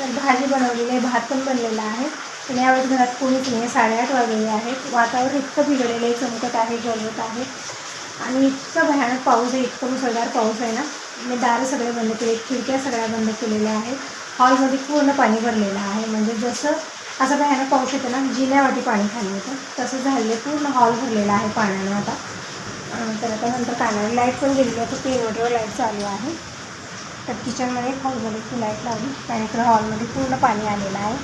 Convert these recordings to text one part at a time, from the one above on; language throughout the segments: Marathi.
तर भाजी बनवलेली आहे भात पण बनलेला आहे. पण यावेळेस घरात कोणीच नाही आहे साडेआठ वाजलेले आहेत. वातावरण इतकं बिघडलेलं आहे चमकत आहे गरजत आहे. आणि इतकं भयानक पाऊस आहे इतकं मुसळधार पाऊस आहे ना. मी दारं सगळे बंद केले खिडक्या सगळ्या बंद केलेल्या आहेत. हॉलमध्ये पूर्ण पाणी भरलेलं आहे. म्हणजे जसं असं भयानक पाऊस येतो ना जिन्यावाटी पाणी खाली होतं तसं झालेलं आहे. पूर्ण हॉल भरलेला आहे पाण्यानं आता. तर आता नंतर कानाला लाइट पण गेलेली आहे तर इन्व्हर्टरवर लाइट चालू आहे. तर किचनमध्ये हॉलमध्ये ती लाइट लावली त्यानंतर हॉलमध्ये पूर्ण पाणी आलेलं आहे.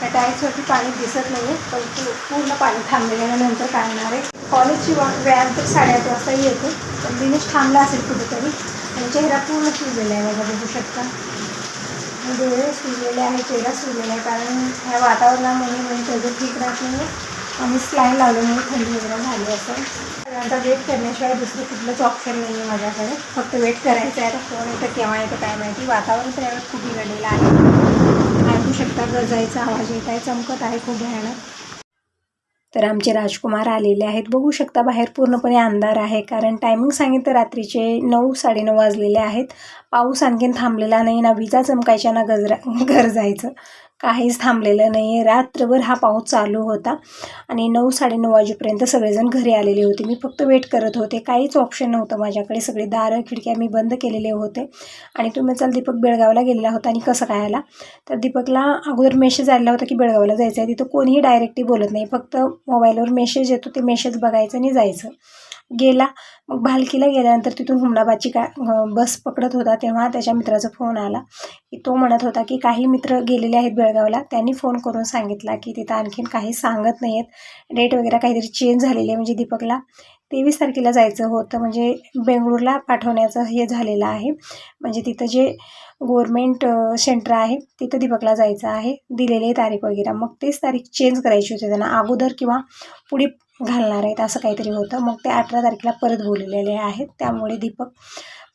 त्या टाईल्सवरती पाणी दिसत नाही आहे पण पूर्ण पाणी थांबलेल्यानंतर काय होणार आहे कॉलेजची व्यायाम तर साडेआठ वाजता येते पण दिनेश थांबला असेल कुठेतरी. आणि चेहरा पूर्ण सुजलेला आहे बघा बघू शकता. डोळे सुजलेले आहे चेहरा सुजलेला आहे कारण ह्या वातावरणामुळे म्हणजे त्याचं ठीक राहत नाही आणि स्लाईन लावल्यामुळे थंडी वगैरे झाली असं आता वेट करण्याशिवाय दुसरं कुठलंच ऑप्शन नाही आहे माझ्याकडे. फक्त वेट करायचं आहे. आता फोन येतं केव्हा येतं काय माहिती. वातावरण तर यावेळेस खूप बिघडलेलं आहे. ऐकू शकता गरजायचा आवाज येत आहे चमकत आहे खूप भयानक. तर आमचे राजकुमार आलेले आहेत. बघू शकता बाहेर पूर्णपणे अंधार आहे. कारण टायमिंग सांगितलं रात्रीचे नऊ साडेनऊ वाजलेले आहेत. पाऊस आणखीन थांबलेला नाही ना विजा चमकायच्या ना गजरा घर जायचं. काहीच थांबलेलं नाही आहे रात्रभर हा पाऊस चालू होता आणि नऊ साडेनऊ वाजेपर्यंत सगळेजण घरी आलेले होते. मी फक्त वेट करत होते. काहीच ऑप्शन नव्हतं माझ्याकडे. सगळे दारं खिडक्या मी बंद केलेले होते. आणि तुम्ही चल दीपक बेळगावला गेलेला होता आणि कसं काय आला? तर दीपकला अगोदर मेसेज आलेला होता की बेळगावला जायचं आहे तिथं कोणीही डायरेक्टली बोलत नाही. फक्त मोबाईलवर मेसेज येतो. ते मेसेज बघायचं आणि जायचं. गेला. मग भालकीला गेल्यानंतर तिथून हुमणाबादची का बस पकडत होता तेव्हा त्याच्या मित्राचा फोन आला. की तो म्हणत होता की काही मित्र गेलेले आहेत बेळगावला. त्यांनी फोन करून सांगितला की तिथं आणखीन काही सांगत नाही आहेत डेट वगैरे काहीतरी चेंज झालेली आहे म्हणजे दीपकला. तेवीस तारखेला जायचं होतं म्हणजे बेंगळूरला पाठवण्याचं हे झालेलं आहे. म्हणजे तिथं जे गव्हर्मेंट सेंटर आहे तिथं दीपकला जायचं आहे. दिलेली तारीख वगैरे. मग तेच तारीख चेंज करायची होती. त्यांना अगोदर किंवा पुढे घालणार आहेत असं काहीतरी होतं. मग ते अठरा तारखेला परत बोललेले आहेत. त्यामुळे दीपक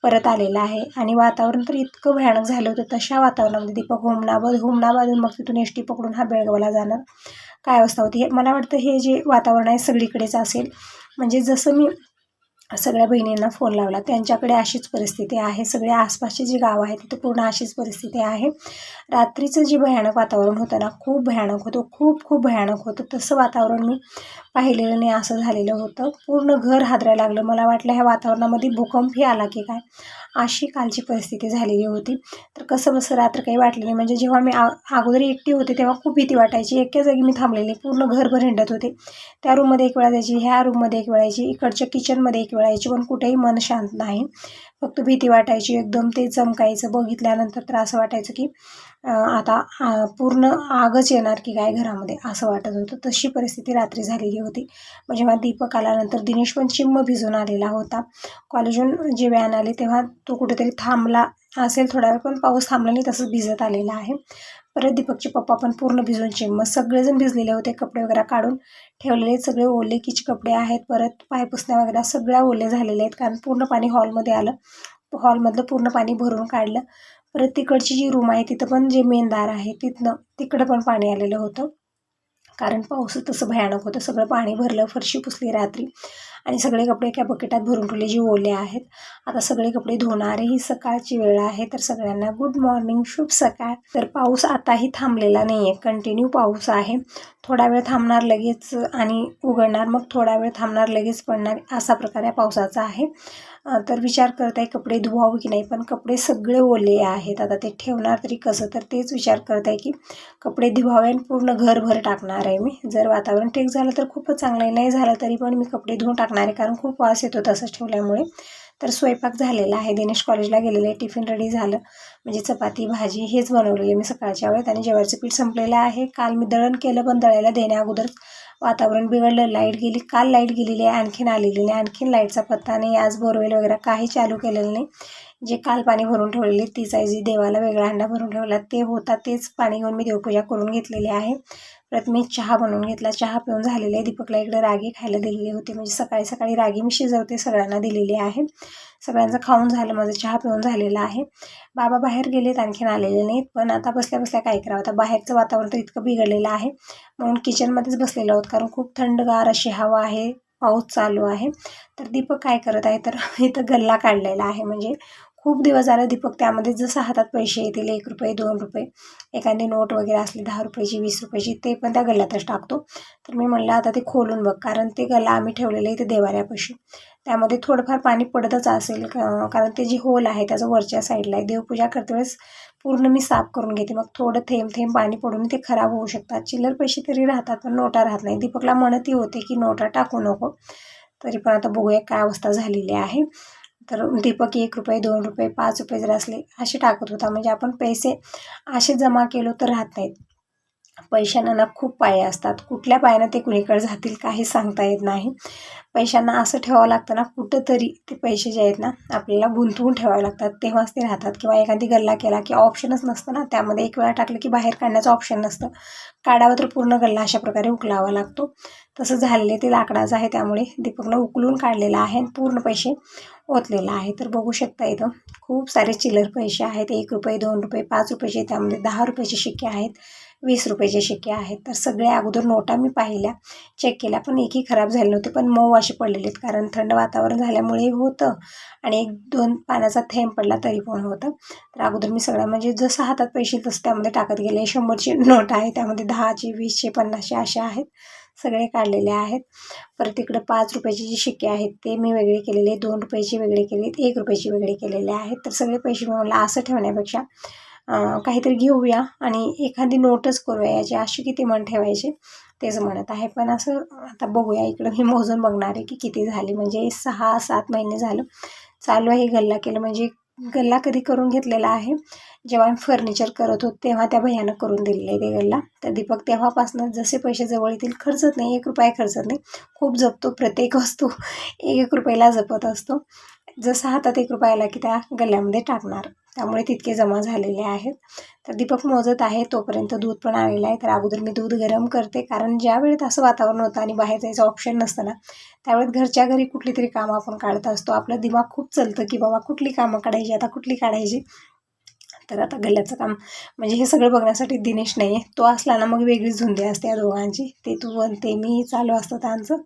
परत आलेला आहे. आणि वातावरण तर इतकं भयानक झालं होतं तशा वातावरणामध्ये दीपक होमनाबाद होमनाबादून मग तिथून एस टी पकडून हा बेळगावला जाणार. काय अवस्था होती? हे मला वाटतं हे जे वातावरण आहे सगळीकडेच असेल. म्हणजे जसं मी सगळ्या बहिणींना फोन लावला. त्यांच्याकडे अशीच परिस्थिती आहे. सगळे आसपासचे जे गाव आहे तिथं पूर्ण अशीच परिस्थिती आहे. रात्रीचं जे भयानक वातावरण होतं ना खूप भयानक होतं खूप खूप भयानक होतं. तसं वातावरण मी पाहिलेलं नाही असं झालेलं होतं. पूर्ण घर हादरायला लागलं. मला वाटलं ह्या वातावरणामध्ये भूकंपही आला की काय? अशी कालची परिस्थिती झालेली होती. तर कसं बसं रात्र काही वाटलं नाही. म्हणजे जेव्हा मी आ अगोदर एकटी होते तेव्हा खूप भीती वाटायची. एका जागी मी थांबलेली. पूर्ण घरभर हिंडत होते. त्या रूममध्ये एक वेळा जायची ह्या रूममध्ये एक वेळा यायची इकडच्या किचनमध्ये एक वेळा यायची पण कुठेही मन शांत नाही. फक्त भीती वाटायची एकदम ते चमकायचं बघितल्यानंतर तर असं वाटायचं की आता पूर्ण आगच येणार की काय घरामध्ये असं वाटत होतं. तशी परिस्थिती रात्री झालेली होती. म्हणजे मग जेव्हा दीपक आल्यानंतर दिनेश पण चिम्म भिजून आलेला होता. कॉलेजहून जे व्हॅन आले तेव्हा तो कुठेतरी थांबला असेल थोडा वेळ पण. पाऊस थांबला नाही तसंच भिजत आलेला आहे. परत दीपकचे पप्पा पण पूर्ण भिजून चिम्म सगळेजण भिजलेले होते कपडे वगैरे काढून ठेवलेले सगळे ओले किच कपडे आहेत. परत पाय पुसण्या वगैरे सगळ्या ओले झालेले आहेत कारण पूर्ण पाणी हॉलमध्ये आलं. हॉलमधलं पूर्ण पाणी भरून काढलं. परत तिकडची जी रूम आहे तिथं पण जे मेन दार आहे तिथनं तिकडं पण पाणी आलेलं होतं. कारण पाऊस तसं भयानक होतं. सगळं पाणी भरलं फरशी पुसली रात्री. आणि सगळे कपडे एका बकेटात भरून ठेवले जे ओले आहेत. आता सगळे कपडे धुणारे ही सकाळची वेळ आहे. तर सगळ्यांना गुड मॉर्निंग शुभ सकाळ. तर पाऊस आताही थांबलेला नाही आहे कंटिन्यू पाऊस आहे. थोडा वेळ थांबणार लगेच आणि उघडणार. मग थोडा वेळ थांबणार लगेच पडणार असा प्रकार या पावसाचा आहे. तर विचार करत आहे कपडे धुवावं की नाही? पण कपडे सगळे ओले आहेत. आता ते ठेवणार तरी कसं? तर तेच विचार करत आहे की कपडे धुवावे आणि पूर्ण घरभर टाकणार आहे मी. जर वातावरण ठीक झालं तर खूपच चांगलं आहे. नाही झालं तरी पण मी कपडे धुवून टाकणार आहे कारण खूप वास येतो तसंच ठेवल्यामुळे. तर स्वयंपाक झालेला आहे. दिनेश कॉलेजला गेलेले आहे टिफिन रेडी झालं. म्हणजे चपाती भाजी हेच बनवलेली मी सकाळच्या वेळेत आणि जेवायचं पीठ संपलेलं आहे. काल मी दळण केलं पण दळायला देण्या अगोदर वातावरण बिघडलं. लाइट गेली. काल लाइट गेलेली आहे. आणखीन आलेली नाही. आणखीन लाईटचा पत्ता नाही. आज बोरवेल वगैरे काही चालू केलेलं नाही. जे काल पाणी भरून ठेवलेले तीच आहे जी देवाला वेगळा हंडा भरून ठेवला ते होता तेच पाणी घेऊन मी देवपूजा करून घेतलेली आहे. परत मी चहा बनवून घेतला. चहा पिऊन झालेला आहे दीपकला इकडे रागी खायला दिलेली होती. म्हणजे सकाळी सकाळी रागी मी शिजवते सगळ्यांना दिलेली आहे. सगळ्यांचं खाऊन झालं माझं चहा पिऊन झालेला आहे. बाबा बाहेर गेलेत आणखीन आलेले नाहीत. पण आता बसल्या बसल्या काय करावं? आता बाहेरचं वातावरण तर इतकं बिघडलेलं आहे. म्हणून किचनमध्येच बसलेलो आहोत. कारण खूप थंडगार अशी हवा आहे. पाऊस चालू आहे. तर दीपक काय करत आहे? तर इथं गल्ला काढलेला आहे. म्हणजे खूप दिवस झालं दीपक त्यामध्ये जसं हातात पैसे येतील एक रुपये दोन रुपये एखादी नोट वगैरे असली दहा रुपयाची वीस रुपयाची ते पण त्या गल्ल्यातच टाकतो. तर मी म्हणलं आता ते खोलून बघ कारण ते गल्ला आम्ही ठेवलेलं आहे ते देवाऱ्यापाशी. त्यामध्ये थोडंफार पाणी पडतच असेल कारण ते जे होल आहे त्याचं वरच्या साईडला आहे. देवपूजा करते वेळेस पूर्ण मी साफ करून घेते. मग थोडं थेंब थेंब पाणी पडून ते खराब होऊ शकतात. चिल्लर पैसे तरी राहतात पण नोटा राहत नाही दीपकला म्हणतही होते की नोटा टाकू नको. तरी पण आता बघूया काय अवस्था झालेली आहे. तर दीपक एक रुपये दोन रुपये पाच रुपये जर असले असे टाकत होता. म्हणजे आपण पैसे असे जमा केलो तर राहत नाहीत. पैशांना ना खूप पाया असतात. कुठल्या पायानं ते कुणीकडे जातील काही सांगता येत नाही. पैशांना असं ठेवावं लागतं ना कुठंतरी ते पैसे जे आहेत ना आपल्याला गुंतवून ठेवावे लागतात. तेव्हाच ते राहतात. किंवा एखादी गल्ला केला की ऑप्शनच नसतं ना त्यामध्ये एक वेळा टाकलं की बाहेर काढण्याचं ऑप्शन नसतं. काढावं तर पूर्ण गल्ला अशा प्रकारे उकलावा लागतो. तसं झालेले ते लाकडाचं आहे त्यामुळे दीपकनं उकलून काढलेलं आहे आणि पूर्ण पैसे ओतलेलं आहे. तर बघू शकता इथं खूप सारे चिल्लर पैसे आहेत. एक रुपये दोन रुपये पाच रुपयाचे त्यामध्ये दहा रुपयाचे शिक्के आहेत. वीस रुपयाचे शिक्के आहेत. तर सगळ्या अगोदर नोटा मी पाहिल्या. चेक केल्या. पण एकही खराब झाले नव्हते. पण मऊ असे पडलेले आहेत. कारण थंड वातावरण झाल्यामुळे होतं. आणि एक दोन पाण्याचा थेंब पडला तरी पण होतं. तर अगोदर मी सगळ्या म्हणजे जसं हातात पैसे तसं त्यामध्ये टाकत गेले. शंभरची नोट आहे त्यामध्ये दहाचे वीसशे पन्नासशे असे आहेत. सगळे काढलेले आहेत. परत इकडं पाच रुपयाचे जे शिक्के आहेत ते मी वेगळे केलेले. दोन रुपयाचे वेगळे केले एक रुपयाचे वेगळे केलेले आहेत. तर सगळे पैसे मिळवला असं ठेवण्यापेक्षा काहीतरी घेऊया आणि एखादी नोटच करूया याची. अशी किती मन ठेवायची? तेच म्हणत आहे. पण असं आता बघूया. इकडं मी मोजून बघणार आहे की किती झाली. म्हणजे सहा सात महिने झालं. चालू आहे. गल्ला केलं. म्हणजे गल्ला कधी करून घेतलेला आहे. जेव्हा आम्ही फर्निचर करत होतो तेव्हा त्या भैयानं करून दिलेलं आहे ते गल्ला. तर दीपक तेव्हापासून जसे पैसे जवळ येतील खर्चत नाही. एक रुपया खर्चत नाही. खूप जपतो. प्रत्येक वस्तू एक एक रुपयाला जपत असतो. जसं हातात एक रुपयाला की त्या गल्ल्यामध्ये टाकणार. त्यामुळे तितके जमा झालेले आहेत. तर दीपक मोजत आहे तोपर्यंत दूध पण आलेलं आहे. तर अगोदर मी दूध गरम करते कारण ज्या वेळेत असं वातावरण होतं आणि बाहेर जायचं ऑप्शन नसतं ना त्यावेळेत घरच्या घरी कुठली तरी कामं आपण काढत असतो. आपलं दिमाग खूप चालतं की बाबा कुठली कामं काढायची आता कुठली काढायची? तर आता गल्ल्याचं काम म्हणजे हे सगळं बघण्यासाठी दिनेश नाही आहे तो असला ना मग वेगळीच झुंदी असते या दोघांची. ते तू ते मी चालू असतं त्यांचं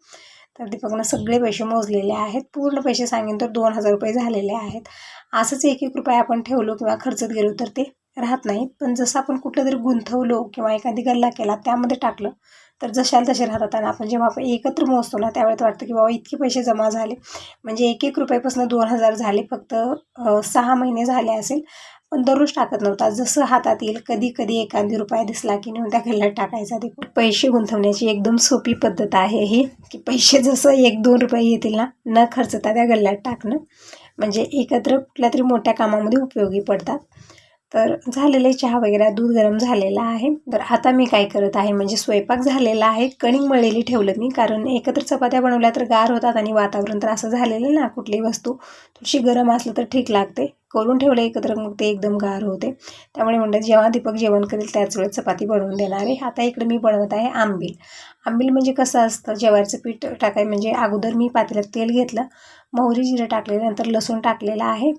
तर दीपकनं सगळे पैसे मोजलेले आहेत. पूर्ण पैसे सांगेन तर दोन हजार रुपये झालेले आहेत. असंच एक एक रुपये आपण ठेवलो किंवा खर्चत गेलो तर ते राहत नाही पण जसं आपण कुठलं तरी गुंतवलो किंवा एखादी गल्ला केला त्यामध्ये टाकलं तर जशाला तसे राहतात. आणि आपण जेव्हा आपण एकत्र मोजतो ना त्यावेळेस वाटतं की बाबा इतके पैसे जमा झाले. म्हणजे एक एक रुपयापासून दोन हजार झाले फक्त सहा महिने झाले असेल. पण दररोज टाकत नव्हता. जसं हातात येईल कधी कधी एखादी रुपया दिसला की नेऊन त्या गल्ल्यात टाकायचा. ते पैसे गुंतवण्याची एकदम सोपी पद्धत आहे ही की पैसे जसं एक दोन रुपये येतील ना न खर्चता त्या गल्ल्यात टाकणं. म्हणजे एकत्र कुठल्या तरी मोठ्या कामामध्ये उपयोगी पडतात. तर झालेले चहा वगैरे दूध गरम झालेला आहे. तर आता मी काय करत आहे? म्हणजे स्वयंपाक झालेला आहे कणिक मळलेली ठेवलं मी. कारण एकत्र चपात्या बनवल्या तर गार होतात आणि वातावरण तर असं झालेलं ना कुठलीही वस्तू थोडीशी गरम असलं तर ठीक लागते. करून ठेवलं एकत्र मग ते एकदम गार होते. त्यामुळे म्हणलं जेव्हा दीपक जेवण करेल त्याच वेळेस चपाती बनवून देणार आहे. आता इकडे मी बनवत आहे आंबील. आंबील म्हणजे कसं असतं ज्वारीचं पीठ टाकाय म्हणजे अगोदर मी पातेल्यात तेल घेतलं मोहरी जिरं टाकलेलं नंतर लसूण टाकलेलं आहे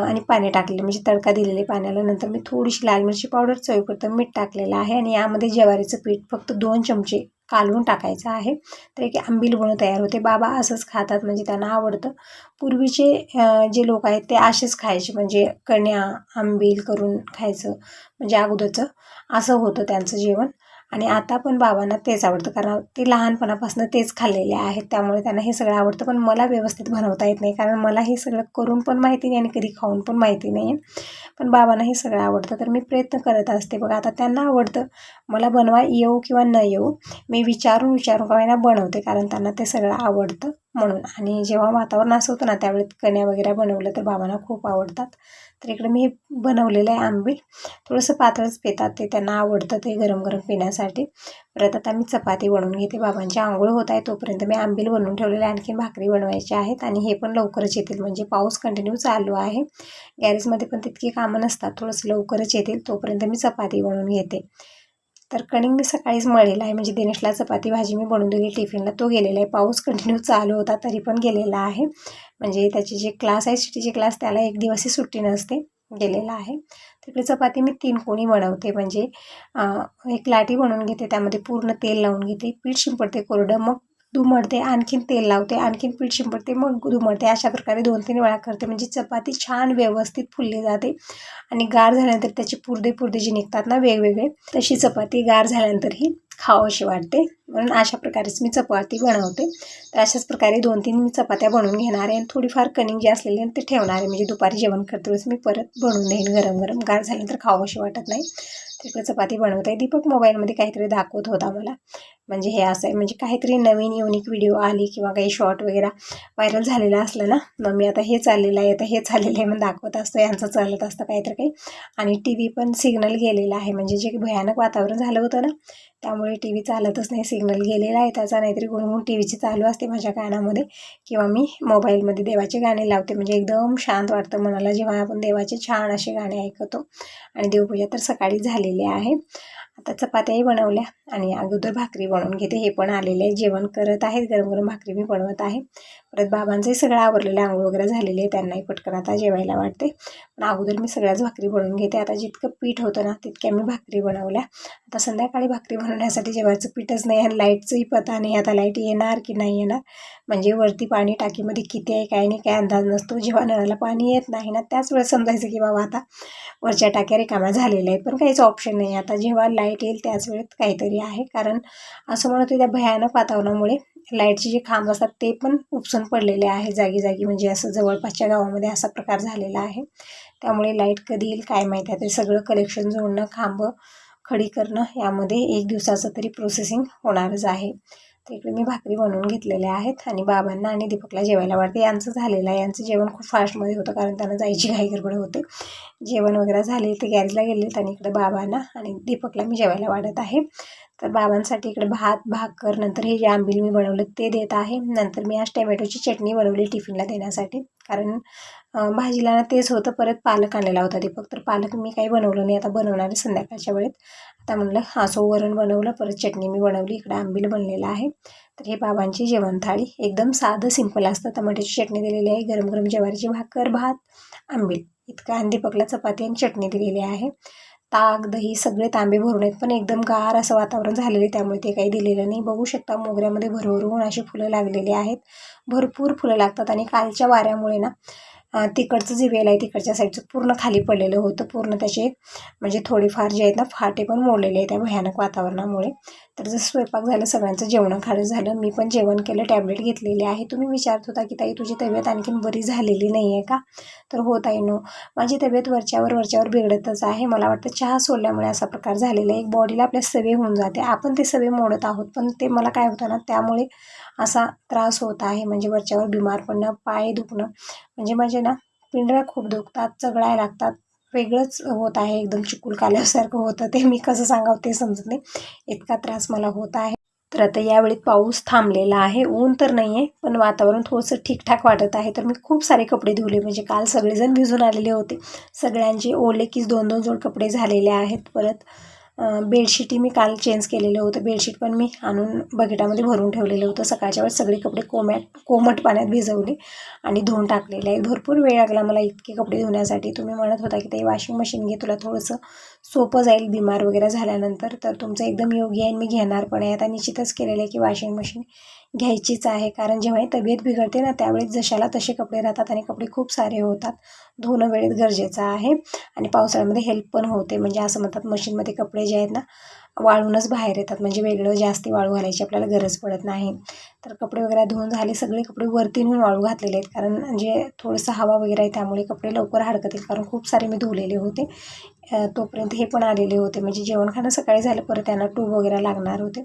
आणि पाणी टाकलेलं म्हणजे तडका दिलेले पाण्याला. नंतर मी थोडीशी लाल मिरची पावडर चवीपुरतं मीठ टाकलेलं आहे आणि यामध्ये ज्वारीचं पीठ फक्त दोन चमचे कालवून टाकायचं आहे. तर एक आंबील बनवून तयार होते. बाबा असंच खातात म्हणजे त्यांना आवडतं. पूर्वीचे जे लोक आहेत ते असेच खायचे. म्हणजे कण्या आंबील करून खायचं म्हणजे अगोदरचं. असं होतं त्यांचं जेवण. आणि आता पण बाबांना तेच आवडतं कारण ते लहानपणापासून तेच खाल्लेले आहेत. त्यामुळे त्यांना हे सगळं आवडतं पण मला व्यवस्थित बनवता येत नाही. कारण मला हे सगळं करून पण माहिती नाही आणि कधी खाऊन पण माहिती नाही. आहे पण बाबांना हे सगळं आवडतं. तर मी प्रयत्न करत असते. बघा आता त्यांना आवडतं मला बनवा येऊ किंवा न येऊ मी विचारून विचारून का बनवते कारण त्यांना ते सगळं आवडतं. म्हणून. आणि जेव्हा वातावरण असं होतं ना त्यावेळी कण्या वगैरे बनवलं तर बाबांना खूप आवडतात. तर इकडे मी बनवलेलं आहे आंबील. थोडंसं पातळच पितात ते त्यांना आवडतं ते गरम गरम पिण्यासाठी. परत आता मी चपाती बनवून घेते. बाबांची आंघोळ होत आहे तोपर्यंत मी आंबील बनवून ठेवलेले आणखी भाकरी बनवायची आहेत आणि हे पण लवकरच येतील. म्हणजे पाऊस कंटिन्यू चालू आहे. गॅरेजमध्ये पण तितकी कामं नसतात. थोडंसं लवकरच येतील. तोपर्यंत मी चपाती बनवून घेते. तर कणिक मी सकाळीच मळलेला आहे. म्हणजे दिनेशला चपाती भाजी मी बनवून दिली. टिफिनला तो गेलेला आहे. पाऊस कंटिन्यू चालू होता तरी पण गेलेला आहे. म्हणजे त्याचे जे क्लास आहे सिटीचे क्लास त्याला एक दिवसही सुट्टी नसते. गेलेला आहे. तिकडे चपाती मी तीन कोणी बनवते. म्हणजे एक लाटी बनवून घेते. त्यामध्ये पूर्ण तेल लावून घेते. पीठ शिंपडते कोरडं. मग दुमडते आणखीन तेल लावते आणखीन पीठ शिंपडते मग दुमडते अशा प्रकारे दोन तीन वेळा करते. म्हणजे चपाती छान व्यवस्थित फुलली जाते आणि गार झाल्यानंतर त्याचे पुरदे पुरदे जे निघतात ना वेगवेगळे तशी चपाती गार झाल्यानंतरही खावंशी वाटते. म्हणून अशा प्रकारेच मी चपाती बनवते. तर अशाच प्रकारे दोन तीन मी चपात्या बनवून घेणार आहे. आणि थोडीफार कनिंग जी असलेली आहे ते ठेवणार आहे. म्हणजे दुपारी जेवण करते मी परत बनवून देईन गरम गरम. गार झाल्यानंतर खावंशी वाटत नाही. तिकडे चपाती बनवत आहे. दीपक मोबाईलमध्ये काहीतरी दाखवत होता मला. म्हणजे हे असं आहे. म्हणजे काहीतरी नवीन युनिक व्हिडिओ आली किंवा काही शॉर्ट वगैरे व्हायरल झालेला असलं ना मग मी आता हे चाललेलं आहे. आता हे चाललेलं आहे मग दाखवत असतो. यांचं चालत असतं काहीतरी काही. आणि टी व्ही पण सिग्नल गेलेला आहे. म्हणजे जे भयानक वातावरण झालं होतं ना त्यामुळे टी व्ही चालतच नाही सिग्नल सिग्नल गेलेला आहे. त्याचा नाहीतरी गुणगुण टी व्हीची चालू असते माझ्या कानामध्ये किंवा मी मोबाईलमध्ये देवाचे गाणे लावते. म्हणजे एकदम शांत वाटतं मनाला. जेव्हा आपण देवाचे छान असे गाणे ऐकतो आणि देवपूजा तर सकाळी झालेली आहे. आता चपात्याही बनवल्या आणि अगोदर भाकरी बनवून घेते. हे पण आलेले आहे. जेवण करत आहेत. गरम गरम भाकरी मी बनवत आहे. परत बाबांचंही सगळं आवरलेलं आंघोळ वगैरे झालेले आहे. त्यांनाही पटकन आता जेवायला वाटते. पण अगोदर मी सगळ्याच भाकरी बनवून घेते. आता जितकं पीठ होतं ना तितक्या मी भाकरी बनवल्या. आता संध्याकाळी भाकरी बनवण्यासाठी जेवायचं पीठच नाही आणि लाईटचंही पता नाही. आता लाइट येणार की नाही येणार? म्हणजे वरती पाणी टाकीमध्ये किती आहे काय नाही काय अंदाज नसतो. जेव्हा नळाला पाणी येत नाही ना त्याच वेळेस समजायचं की बाबा आता वरच्या टाक्या रिकाम्या झालेल्या आहेत. पण काहीच ऑप्शन नाही. आता जेव्हा लाइट येईल त्याच वेळेत काहीतरी आहे. कारण असं म्हणतो त्या भयानक वातावरणामुळे लाईटचे जे खांब असतात ते पण उपसून पडलेले आहे जागी जागी म्हणजे असं जवळपासच्या गावामध्ये असा प्रकार झालेला आहे. त्यामुळे लाइट कधी येईल काय माहीत आहे. ते सगळं कलेक्शन जोडणं खांब खडी करणं यामध्ये एक दिवसाचं तरी प्रोसेसिंग होणारच आहे. तर इकडे मी भाकरी बनवून घेतलेल्या आहेत आणि बाबांना आणि दीपकला जेवायला वाटते यांचं झालेलं आहे. यांचं जेवण खूप फास्टमध्ये होतं कारण त्यांना जायची घाई गडबड होते. जेवण वगैरे झाले ते गॅरेजला गेले आणि इकडे बाबांना आणि दीपकला मी जेवायला वाढत आहे. तर बाबांसाठी इकडे भात भाकर नंतर हे जे आंबील मी बनवलं ते देत आहे. नंतर मी आज टमॅटोची चटणी बनवली टिफिनला देण्यासाठी. कारण भाजीला ना तेच होतं परत पालक आणलेला होता दीपक. तर पालक मी काही बनवलं नाही आता बनवणार आहे संध्याकाळच्या वेळेत. आता म्हणलं हासो वरण बनवलं परत चटणी मी बनवली इकडं आंबील बनलेलं आहे. तर हे बाबांची जेवण थाळी एकदम साधं सिंपल असतं. टमाट्याची चटणी दिलेली आहे गरम गरम ज्वारीची भाकर भात आंबील. इतकं आणि दीपकला चपाती आणि चटणी दिलेली आहे. ताक दही सगळे तांबे भरून आहेत पण एकदम गार असं वातावरण झालेलं आहे त्यामुळे ते काही दिलेलं नाही. बघू शकता मोगऱ्यामध्ये भरभरून अशी फुलं लागलेली आहेत. भरपूर फुलं लागतात आणि कालच्या वाऱ्यामुळे ना तिकडचं जे वेल आहे तिकडच्या साईडचं पूर्ण खाली पडलेलं होतं. पूर्ण त्याचे म्हणजे थोडेफार जे आहेत ना फाटे पण मोडलेले आहेत त्या भयानक वातावरणामुळे. तर जसं स्वयंपाक झालं सगळ्यांचं जेवण खाणं झालं मी पण जेवण केलं टॅबलेट घेतलेली आहे. तुम्ही विचारत होता की ताई तुझी तब्येत आणखीन बरी झालेली नाही आहे का? तर होत आहे नो माझी तब्येत वरच्यावर वरच्यावर बिघडतच आहे. मला वाटतं चहा सोडल्यामुळे असा प्रकार झालेला आहे. एक बॉडीला आपल्या सवय होऊन जाते. आपण ते सवय मोडत आहोत पण ते मला काय होतं ना त्यामुळे असा त्रास होत आहे. म्हणजे वरच्यावर बिमार पडणं पाय दुखणं म्हणजे माझे ना पिंढऱ्या खूप दुखतात चगळाय लागतात. वेगळंच होत आहे एकदम चिकूल काल्यासारखं होतं. ते मी कसं सांगावं ते समजत नाही. इतका त्रास मला होत आहे. तर आता यावेळी पाऊस थांबलेला आहे. ऊन तर नाही आहे पण वातावरण थोडंसं ठीकठाक वाटत आहे. तर मी खूप सारे कपडे धुवले. म्हणजे काल सगळेजण भिजून आलेले होते. सगळ्यांचे ओले कीच दोन दोन जोड कपडे झालेले आहेत. परत बेडशीटही मी काल चेंज केलेलं होतं. बेडशीट पण मी आणून बकेटामध्ये भरून ठेवलेलं होतं. सकाळच्या वेळेस सगळे कपडे कोमॅट कोमट पाण्यात भिजवले आणि धुवून टाकलेले आहेत. भरपूर वेळ लागला मला इतके कपडे धुण्यासाठी. तुम्ही म्हणत होता की ते वॉशिंग मशीन घे तुला थोडंसं सोपं जाईल बिमार वगैरे झाल्यानंतर. तर तुमचं एकदम योग्य आहे मी घेणार पण आहे. आता निश्चितच केलेलं आहे की वॉशिंग मशीन घ्यायचीच आहे. कारण जेव्हाही तब्येत बिघडते ना त्यावेळेस जशाला तसे कपडे राहतात आणि कपडे खूप सारे होतात. धुणं वेळेत गरजेचं आहे आणि पावसाळ्यामध्ये हेल्प पण होते. म्हणजे असं म्हणतात मशीनमध्ये कपडे जे आहेत ना वाळूनच बाहेर येतात. म्हणजे वेगळं जास्ती वाळू घालायची आपल्याला गरज पडत नाही. तर कपडे वगैरे धुवून झाले सगळे कपडे वरती नेऊन वाळू घातलेले आहेत. कारण जे थोडंसं हवा वगैरे आहे त्यामुळे कपडे लवकर हडकतील. कारण खूप सारे मी धुवलेले होते. तोपर्यंत हे पण आलेले होते. म्हणजे जेवण खाणं सकाळी झालं परत त्यांना ट्यूब वगैरे लागणार होते.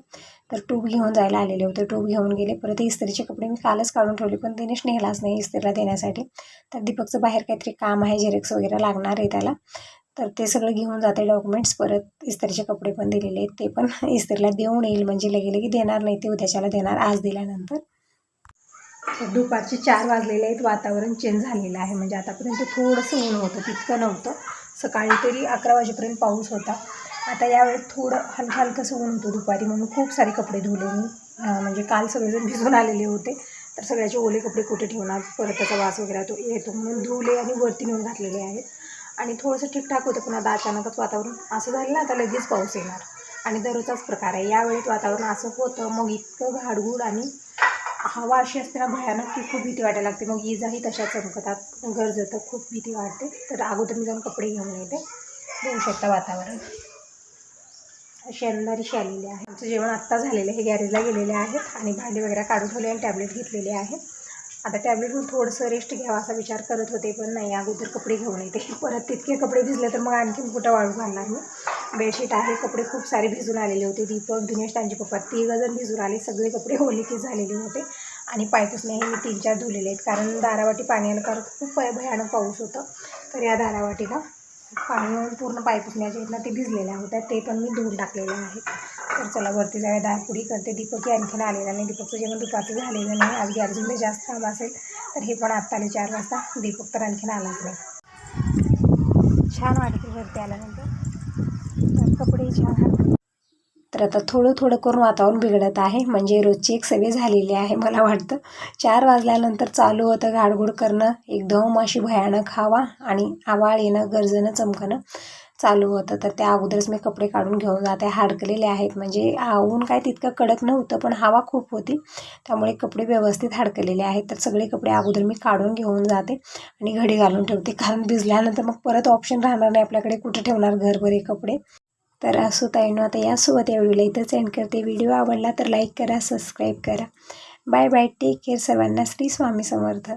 तर ट्यूब घेऊन जायला आलेले होते. ट्यूब घेऊन गेले परत इस्त्रीचे कपडे मी कालच काढून ठेवले पण दिनेश नेलाच नाही इस्त्रीला देण्यासाठी. तर दीपकचं बाहेर काहीतरी काम आहे जेरेक्स वगैरे लागणार आहे त्याला. तर ते सगळं घेऊन जाते डॉक्युमेंट्स परत इस्त्रीचे कपडे पण दिलेले आहेत. ते पण इस्त्रीला देऊन येईल. म्हणजे लगे लगे देणार नाही. ते उद्याच्याला देणार आज दिल्यानंतर. दुपारचे चार वाजलेले आहेत. वातावरण चेंज झालेलं आहे. म्हणजे आतापर्यंत थोडंसं ऊन होतं. तितकं नव्हतं. सकाळी तरी अकरा वाजेपर्यंत पाऊस होता. आता यावेळेस थोडं हलकं हलकंसं ऊन होतं दुपारी. म्हणून खूप सारे कपडे धुले मी. म्हणजे काल सगळेजण भिजून आलेले होते. तर सगळ्याचे ओले कपडे कुठे ठेवणार? परत त्याचा वास वगैरे तो येतो. म्हणून धुले आणि वरती नेऊन घातलेले आहेत. आणि थोडंसं ठीकठाक होतं पण आता अचानकच वातावरण असं झालं ना आता लगेच पाऊस येणार. आणि दररोजचाच प्रकार आहे. यावेळेत वातावरण असं होतं मग इतकं घाडगूड आणि हवा अशी असते ना भयानक की खूप भीती वाटायला लागते. मग इजाही तशा चमकतात गरजतं खूप भीती वाटते तर अगोदर मी जाऊन कपडे घेऊन येते. देऊ शकता वातावरण. अशी अंधारीशी आलेली आहे. आमचं जेवण आत्ता झालेलं आहे. गॅरेजला गेलेले आहेत. आणि भांडी वगैरे काढून ठेवले आणि टॅबलेट घेतलेले आहे आता टॅबलेटवर घेऊन थोडंसं रेस्ट घ्यावा असा विचार करत होते पण नाही अगोदर कपडे घेऊन येते. परत तितके कपडे भिजले तर मग आणखीन कुठं वाळू घालणार मी? बेडशीट आहे कपडे खूप सारे भिजून आलेले होते. दीपक दिनेश त्यांचे पप्पा तिघजण भिजून आले. सगळे कपडे ओलिकी झालेले होते. आणि पायपुसण्याही मी तीन चार धुलेले आहेत. कारण दारावाटी पाणी आलं कारण खूप भयानक पाऊस होतं. तर या दारावाटीला पाणी येऊन पूर्ण जे आहेत ना ते भिजलेल्या होत्या ते पण मी धुवून टाकलेले आहेत तर चला वरती जाऊया दारपुडी करते. दीपकही आणखीन आलेला नाही. दीपकचं जेवण दुपारचं झालेलं नाही. आज गॅरेजमध्ये जास्त काम असेल तर हे पण आत्ता आले चार वाजता. दीपक तर आणखीन आलाच नाही. छान वाटते वरती आल्यानंतर. कपडे छान तर आता थोडं थोडं करून वातावरण बिघडत आहे. म्हणजे रोजची एक सवय झालेली आहे मला वाटतं. चार वाजल्यानंतर चालू होतं गाडगुड करणं. एकदम अशी भयानक हवा आणि आवाळ येणं गरजणं चमकणं चालू होतं. तर त्या अगोदरच मी कपडे काढून घेऊन जाते. हाडकलेले आहेत. म्हणजे ऊन काय तितकं कडक नव्हतं पण हवा खूप होती. त्यामुळे कपडे व्यवस्थित हाडकलेले आहेत. तर सगळे कपडे अगोदर मी काढून घेऊन जाते आणि घडी घालून ठेवते. कारण भिजल्यानंतर मग परत ऑप्शन राहणार नाही. आपल्याकडे कुठे ठेवणार घरभरे कपडे? तर असो ताईनो आता यासोबत या व्हिडिओला इथंच एंड करते. व्हिडिओ आवडला तर लाईक करा सबस्क्राईब करा. बाय बाय टेक केअर सर्वांना श्री स्वामी समर्थ.